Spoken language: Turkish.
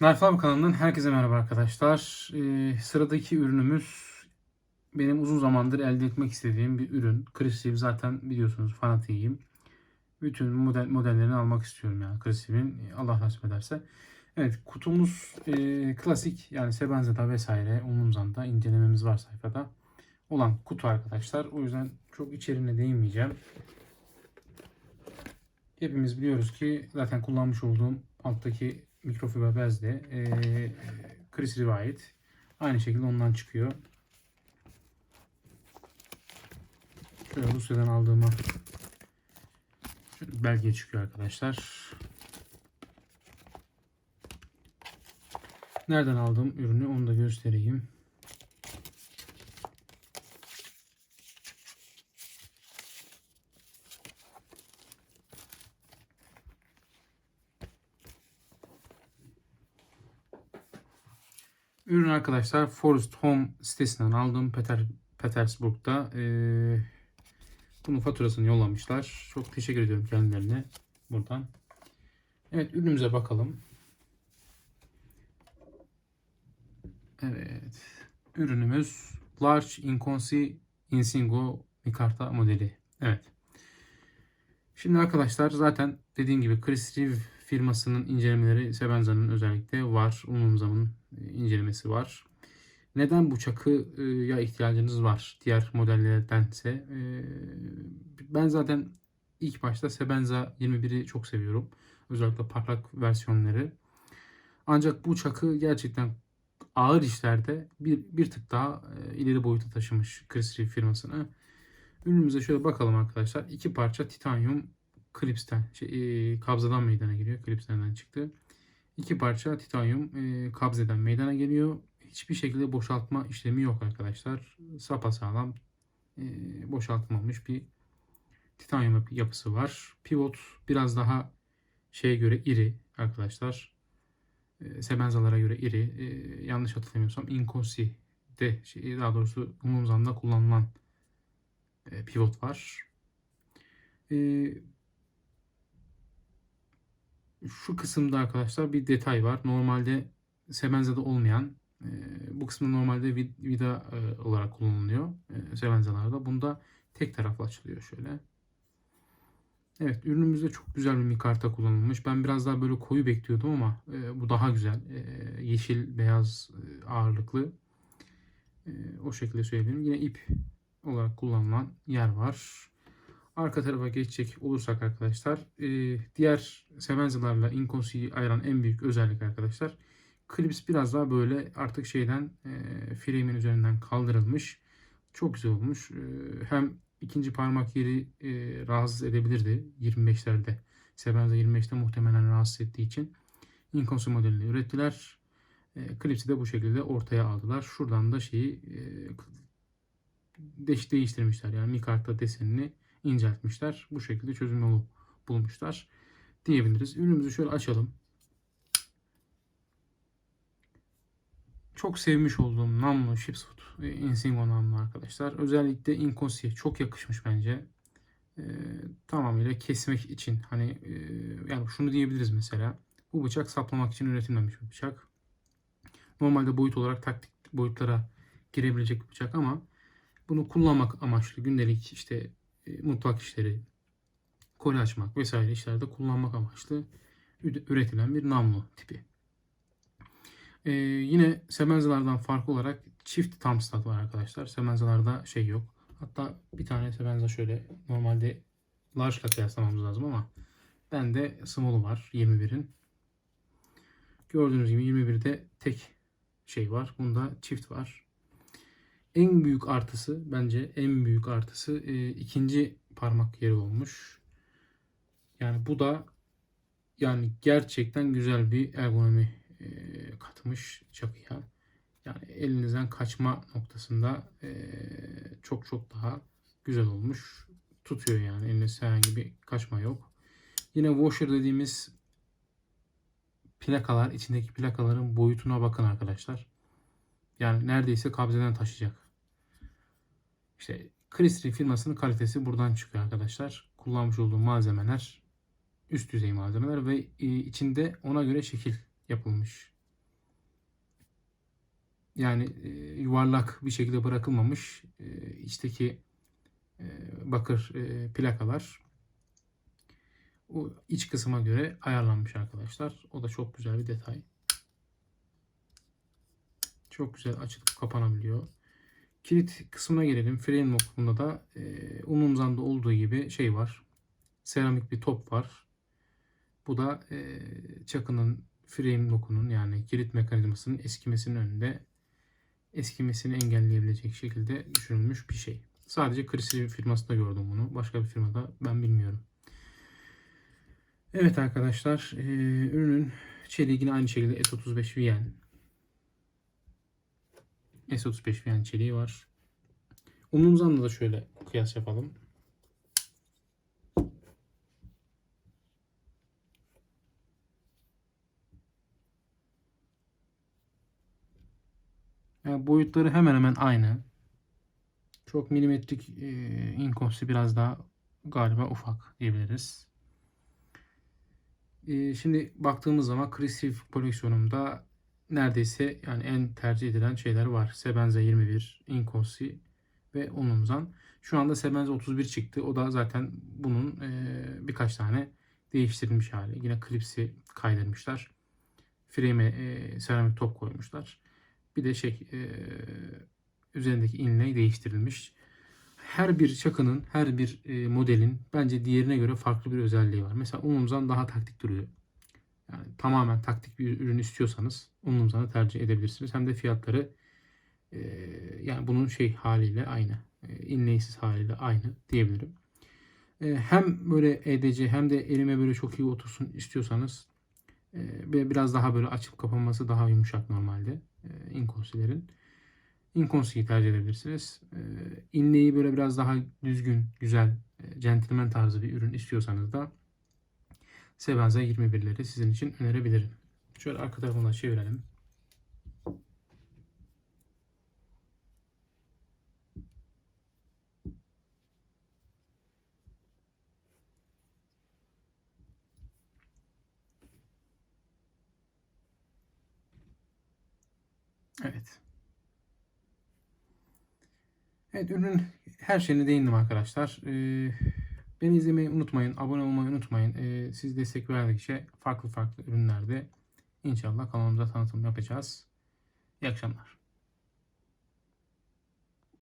Narf Abi kanalından herkese merhaba arkadaşlar. Ee, sıradaki ürünümüz benim uzun zamandır elde etmek istediğim bir ürün. Crisip zaten biliyorsunuz fanatiyim. Bütün model modellerini almak istiyorum yani Crisip'in Allah nasip ederse. Evet kutumuz e, klasik yani Sebenza'da vesaire Umumzan'da incelememiz var sayfada olan kutu arkadaşlar. O yüzden çok içeriğine değinmeyeceğim. Hepimiz biliyoruz ki zaten kullanmış olduğum alttaki mikrofiber bez de e, Chris Rivayet. Aynı şekilde ondan çıkıyor. Şöyle Rusya'dan aldığıma belge çıkıyor arkadaşlar. Nereden aldığım ürünü onu da göstereyim. Ürün arkadaşlar Forest Home sitesinden aldım. Peter, Petersburg'da. Ee, bunun faturasını yollamışlar. Çok teşekkür ediyorum kendilerine buradan. Evet ürünümüze bakalım. Evet. Ürünümüz Large Inconsi Insingo Mikarta modeli. Evet. Şimdi arkadaşlar zaten dediğim gibi Chris Reeve firmasının incelemeleri Sebenza'nın özellikle var. Umumzam'ın incelemesi var. Neden bu çakıya ihtiyacınız var diğer modellerdense? E, ben zaten ilk başta Sebenza 21'i çok seviyorum. Özellikle parlak versiyonları. Ancak bu çakı gerçekten ağır işlerde bir, bir tık daha e, ileri boyuta taşımış Chris Reeve firmasını. Ürünümüze şöyle bakalım arkadaşlar. İki parça titanyum klipsten, şey, e, kabzadan meydana geliyor. Klipslerden çıktı. İki parça titanyum e, kabzeden meydana geliyor. Hiçbir şekilde boşaltma işlemi yok arkadaşlar. Sapasağlam e, boşaltılmamış bir titanyum yapısı var. Pivot biraz daha şeye göre iri arkadaşlar. E, Sebenzalara göre iri. E, yanlış hatırlamıyorsam Inconsi'de şey, daha doğrusu Umumzam'da kullanılan e, pivot var. E, şu kısımda arkadaşlar bir detay var. Normalde Sebenza'da olmayan e, bu kısmı normalde vida e, olarak kullanılıyor e, Sebenza'larda. Bunda tek taraflı açılıyor şöyle. Evet ürünümüzde çok güzel bir mikarta kullanılmış. Ben biraz daha böyle koyu bekliyordum ama e, bu daha güzel. E, yeşil beyaz e, ağırlıklı. E, o şekilde söyleyebilirim. Yine ip olarak kullanılan yer var. Arka tarafa geçecek olursak arkadaşlar e, diğer Semenzalarla Inconsi'yi ayıran en büyük özellik arkadaşlar. Clips biraz daha böyle artık şeyden e, frame'in üzerinden kaldırılmış. Çok güzel olmuş. E, hem ikinci parmak yeri e, rahatsız edebilirdi 25'lerde. Sebenza 25'te muhtemelen rahatsız ettiği için Inconsi modelini ürettiler. E, Clips'i de bu şekilde ortaya aldılar. Şuradan da şeyi e, değiş değiştirmişler. Yani mikarta desenini inceltmişler. Bu şekilde çözüm yolu bulmuşlar diyebiliriz. Ürünümüzü şöyle açalım. Çok sevmiş olduğum namlu Shipsfoot e, Insingo namlu arkadaşlar. Özellikle Inconsi'ye çok yakışmış bence. E, tamamıyla kesmek için hani e, yani şunu diyebiliriz mesela. Bu bıçak saplamak için üretilmemiş bir bıçak. Normalde boyut olarak taktik boyutlara girebilecek bir bıçak ama bunu kullanmak amaçlı gündelik işte mutfak işleri, koli açmak vesaire işlerde kullanmak amaçlı üretilen bir namlu tipi. Ee, yine semenzalardan farklı olarak çift tam stat var arkadaşlar. Semenzalarda şey yok. Hatta bir tane semenza şöyle normalde large ile kıyaslamamız lazım ama bende small'u var 21'in. Gördüğünüz gibi 21'de tek şey var. Bunda çift var. En büyük artısı bence en büyük artısı e, ikinci parmak yeri olmuş. Yani bu da yani gerçekten güzel bir ergonomi e, katmış çakıya. Yani elinizden kaçma noktasında e, çok çok daha güzel olmuş. Tutuyor yani elinizde herhangi bir kaçma yok. Yine washer dediğimiz plakalar, içindeki plakaların boyutuna bakın arkadaşlar. Yani neredeyse kabzeden taşıyacak. İşte Christie firmasının kalitesi buradan çıkıyor arkadaşlar. Kullanmış olduğu malzemeler üst düzey malzemeler ve e, içinde ona göre şekil yapılmış Yani e, yuvarlak bir şekilde bırakılmamış. E, içteki bakır plakalar o iç kısma göre ayarlanmış arkadaşlar. O da çok güzel bir detay. Çok güzel açılıp kapanabiliyor. Kilit kısmına gelelim. Frame lock'unda da e, Umumzan'da olduğu gibi şey var. Seramik bir top var. Bu da e, çakının frame lock'unun yani kilit mekanizmasının eskimesinin önünde eskimesini engelleyebilecek şekilde düşünülmüş bir şey. Sadece Chris'in firmasında gördüm bunu. Başka bir firmada ben bilmiyorum. Evet arkadaşlar, e, ürünün çeliği yine aynı şekilde S35 VN. S35 VN çeliği var. Umumuzdan da şöyle kıyas yapalım. Yani boyutları hemen hemen aynı. Çok milimetrik e, inkosi biraz daha galiba ufak diyebiliriz. E, şimdi baktığımız zaman Crisif koleksiyonumda neredeyse yani en tercih edilen şeyler var. Sebenza 21, Inkosi ve Onumzan. Şu anda Sebenza 31 çıktı. O da zaten bunun e, birkaç tane değiştirilmiş hali. Yine klipsi kaydırmışlar. Frame'e e, seramik top koymuşlar. Bir de şey e, üzerindeki inlay değiştirilmiş. Her bir çakının, her bir e, modelin bence diğerine göre farklı bir özelliği var. Mesela Umumzan daha taktik duruyor. Yani tamamen taktik bir ürün istiyorsanız Umumzan'ı tercih edebilirsiniz. Hem de fiyatları e, yani bunun şey haliyle aynı. E, inlaysız haliyle aynı diyebilirim. E, hem böyle EDC hem de elime böyle çok iyi otursun istiyorsanız e, ve biraz daha böyle açıp kapanması daha yumuşak normalde e, inkonsilerin. Inconsi'yi tercih edebilirsiniz. E, inleyi böyle biraz daha düzgün, güzel, e, gentleman tarzı bir ürün istiyorsanız da Sebenza 21'leri sizin için önerebilirim. Şöyle arka tarafına çevirelim. Evet. Evet ürünün her şeyine değindim arkadaşlar. Ee, beni izlemeyi unutmayın. Abone olmayı unutmayın. Ee, siz destek verdikçe farklı farklı ürünlerde inşallah kanalımıza tanıtım yapacağız. İyi akşamlar.